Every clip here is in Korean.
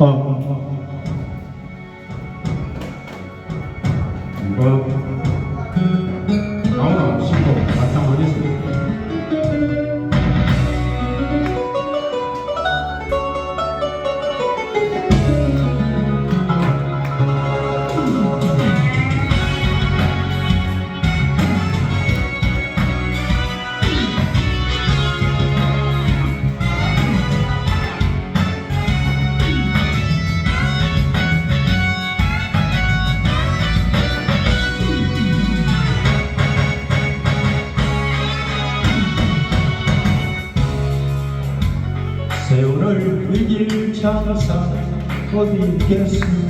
嗯嗯嗯。guess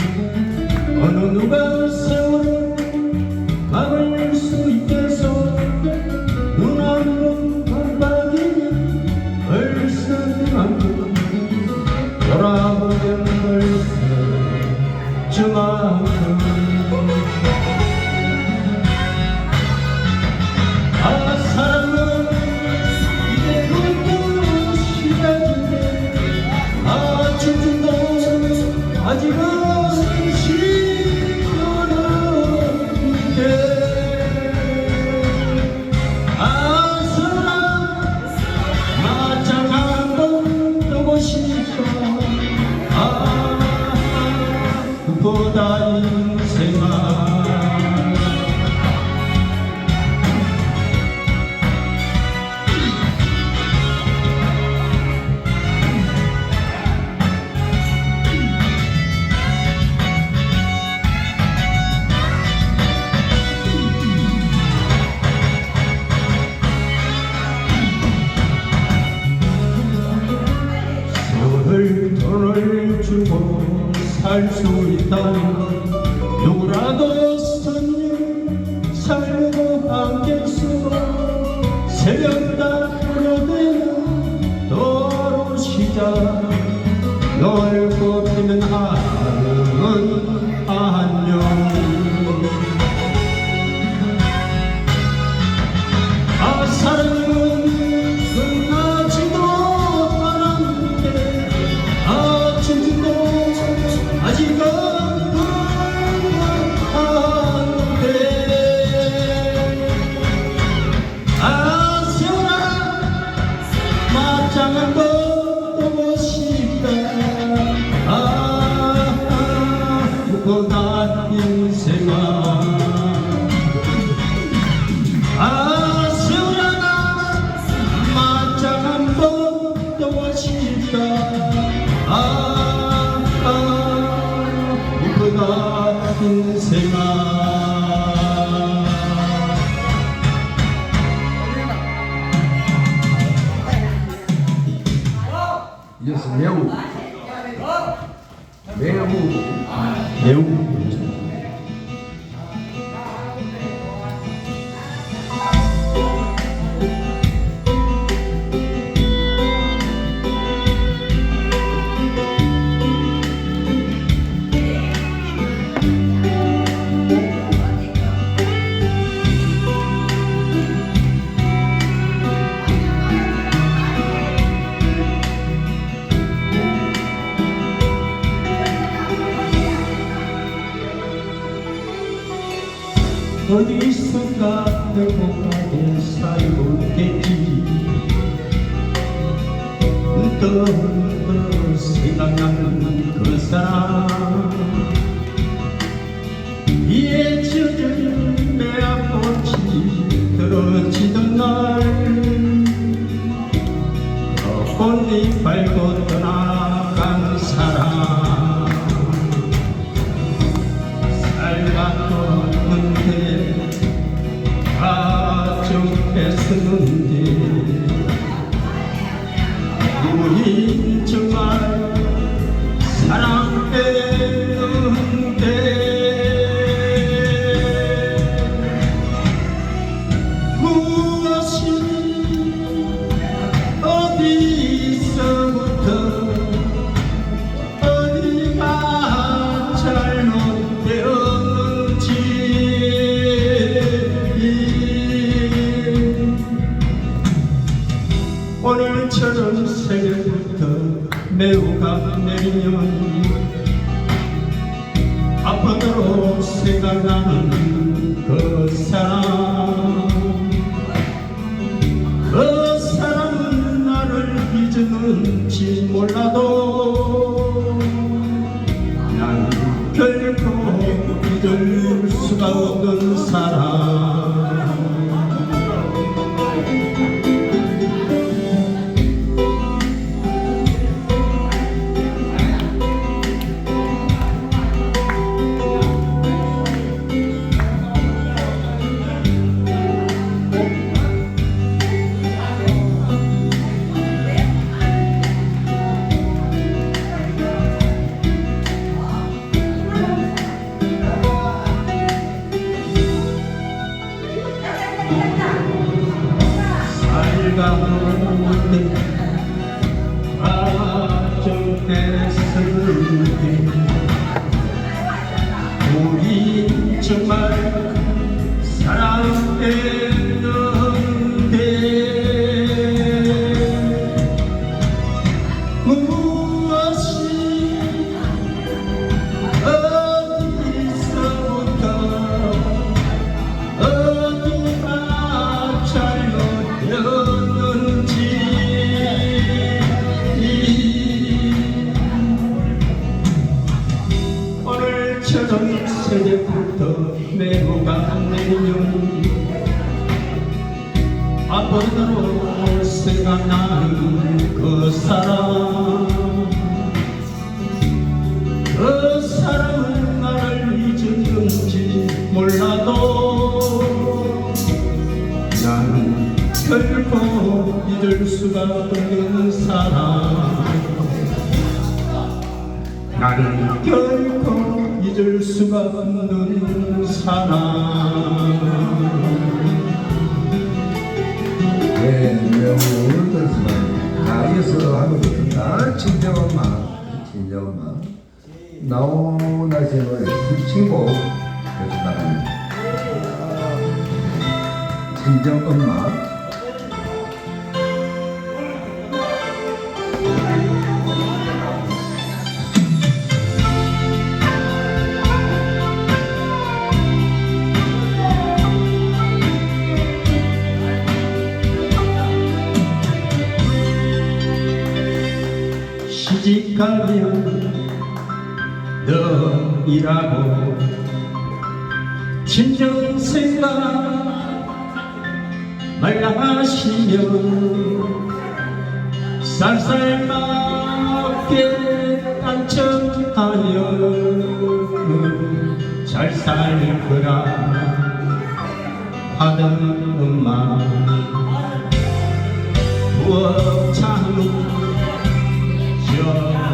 Ah. 슬퍼다 인생아 Meu. Eu 어디선가 행복하게 살고 있겠지 또 생각나는 그 사람 이에 젖은 내 앞꽃이 떨어지던 날 꽃잎 밟고 떠나간 사람 사랑했 새벽부터 매우가 내리면 아버지로 생각나는 그 사람. 그 사람은 나를 잊었는지 몰라도 나는 결코 잊을 수가 없는 사람. 나는 결코 잊을 수가 없는 사람 네, 매우 그렇지만 자 이어서 하고 싶습니다. 친정엄마, 친정엄마 나오나 씨 노래 친구 계속 나갑니다. 친정엄마 시집가면 너이라고 친정 생각 말라하시면 쌀쌀 맞게 안청하여 잘 살 거라 하던 엄마. 부엌창 저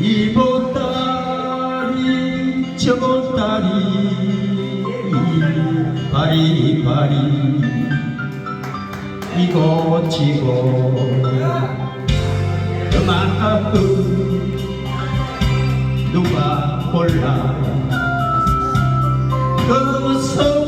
이보따리 저보따리 바리바리 이곳지곳 그만 아픈 누가 몰라 그 소.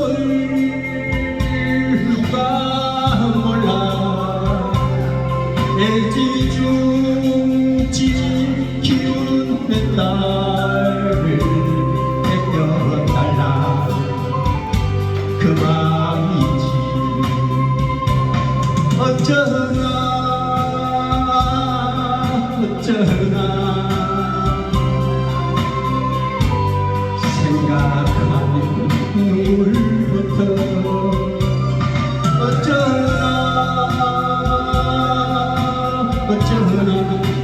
but you're hurting.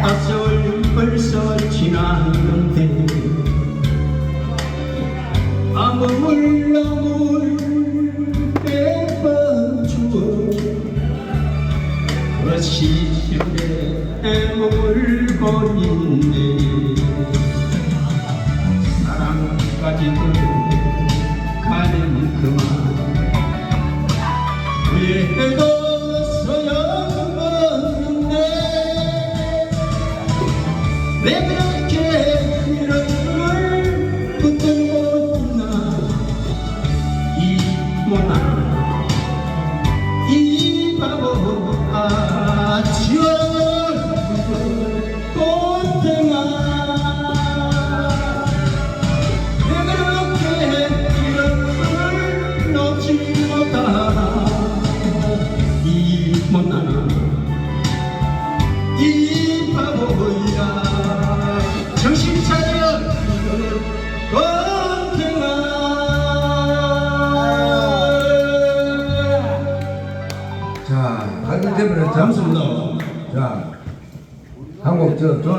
아절 벌써 지나는데 아무 물러물 빼봐주어. 그시절에 애물 버린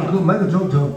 내 눈물 속이